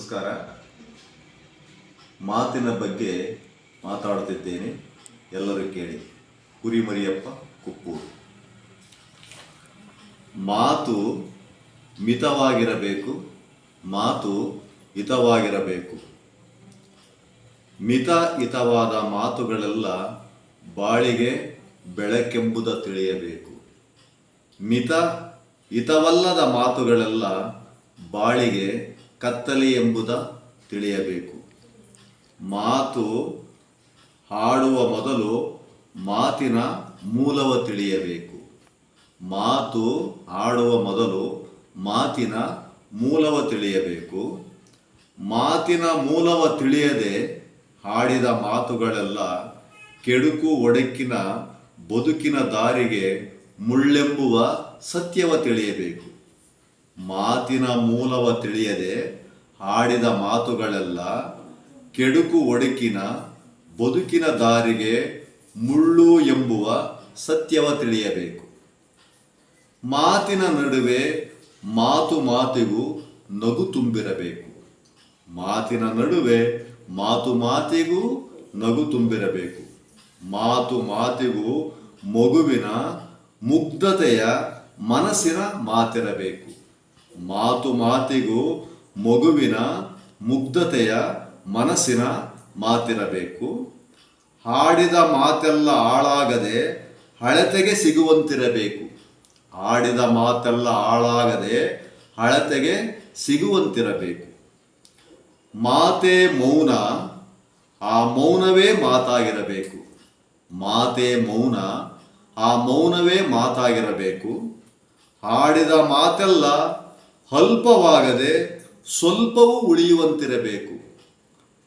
ನಮಸ್ಕಾರ. ಮಾತಿನ ಬಗ್ಗೆ ಮಾತಾಡುತ್ತಿದ್ದೇನೆ. ಎಲ್ಲರೂ ಕೇಳಿ. ಕುರಿಮರಿಯಪ್ಪ, ಕುಪ್ಪೂರು. ಮಾತು ಮಿತವಾಗಿರಬೇಕು. ಮಾತು ಹಿತವಾಗಿರಬೇಕು. ಮಿತ ಹಿತವಾದ ಮಾತುಗಳೆಲ್ಲ ಬಾಳಿಗೆ ಬೆಳಕೆಂಬುದ ತಿಳಿಯಬೇಕು. ಮಿತ ಹಿತವಲ್ಲದ ಮಾತುಗಳೆಲ್ಲ ಬಾಳಿಗೆ ಕತ್ತಲೆ ಎಂಬುದ ತಿಳಿಯಬೇಕು. ಮಾತು ಹಾಡುವ ಮೊದಲು ಮಾತಿನ ಮೂಲವ ತಿಳಿಯಬೇಕು. ಮಾತು ಹಾಡುವ ಮೊದಲು ಮಾತಿನ ಮೂಲವ ತಿಳಿಯಬೇಕು. ಮಾತಿನ ಮೂಲವ ತಿಳಿಯದೆ ಹಾಡಿದ ಮಾತುಗಳೆಲ್ಲ ಕೆಡುಕು ಒಡಕಿನ ಬದುಕಿನ ದಾರಿಗೆ ಮುಳ್ಳೆಂಬುವ ಸತ್ಯವ ತಿಳಿಯಬೇಕು. ಮಾತಿನ ಮೂಲವ ತಿಳಿಯದೆ ಹಾಡಿದ ಮಾತುಗಳೆಲ್ಲ ಕೆಡುಕು ಒಡಕಿನ ಬದುಕಿನ ದಾರಿಗೆ ಮುಳ್ಳು ಎಂಬುವ ಸತ್ಯವ ತಿಳಿಯಬೇಕು. ಮಾತಿನ ನಡುವೆ ಮಾತು ಮಾತಿಗೂ ನಗು ತುಂಬಿರಬೇಕು. ಮಾತಿನ ನಡುವೆ ಮಾತು ಮಾತಿಗೂ ನಗು ತುಂಬಿರಬೇಕು. ಮಾತು ಮಾತಿಗೂ ಮಗುವಿನ ಮುಗ್ಧತೆಯ ಮನಸ್ಸಿನ ಮಾತಿರಬೇಕು. ಮಾತು ಮಾತಿಗೂ ಮಗುವಿನ ಮುಗ್ಧತೆಯ ಮನಸ್ಸಿನ ಮಾತಿರಬೇಕು. ಹಾಡಿದ ಮಾತೆಲ್ಲ ಹಾಳಾಗದೆ ಹಳತೆಗೆ ಸಿಗುವಂತಿರಬೇಕು. ಆಡಿದ ಮಾತೆಲ್ಲ ಹಾಳಾಗದೆ ಹಳತೆಗೆ ಸಿಗುವಂತಿರಬೇಕು. ಮಾತೆ ಮೌನ, ಆ ಮೌನವೇ ಮಾತಾಗಿರಬೇಕು. ಮಾತೆ ಮೌನ, ಆ ಮೌನವೇ ಮಾತಾಗಿರಬೇಕು. ಆಡಿದ ಮಾತೆಲ್ಲ ಅಲ್ಪವಾಗದೆ ಸ್ವಲ್ಪವೂ ಉಳಿಯುವಂತಿರಬೇಕು.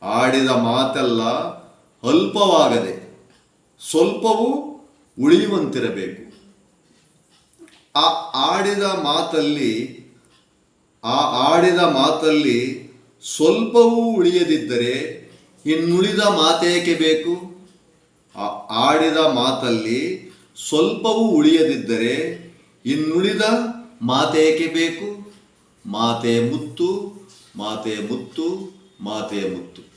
ಆಡಿದ ಮಾತೆಲ್ಲ ಅಲ್ಪವಾಗದೆ ಸ್ವಲ್ಪವೂ ಉಳಿಯುವಂತಿರಬೇಕು. ಆ ಆಡಿದ ಮಾತಲ್ಲಿ, ಆ ಆಡಿದ ಮಾತಲ್ಲಿ ಸ್ವಲ್ಪವೂ ಉಳಿಯದಿದ್ದರೆ ಇನ್ನುಳಿದ ಮಾತೇಕೆ ಬೇಕು? ಆ ಆಡಿದ ಮಾತಲ್ಲಿ ಸ್ವಲ್ಪವೂ ಉಳಿಯದಿದ್ದರೆ ಇನ್ನುಳಿದ ಮಾತೇಕೆ ಬೇಕು? ಮಾತೆ ಮುತ್ತು ಮಾತೆ ಮುತ್ತು ಮಾತೆ ಮುತ್ತು.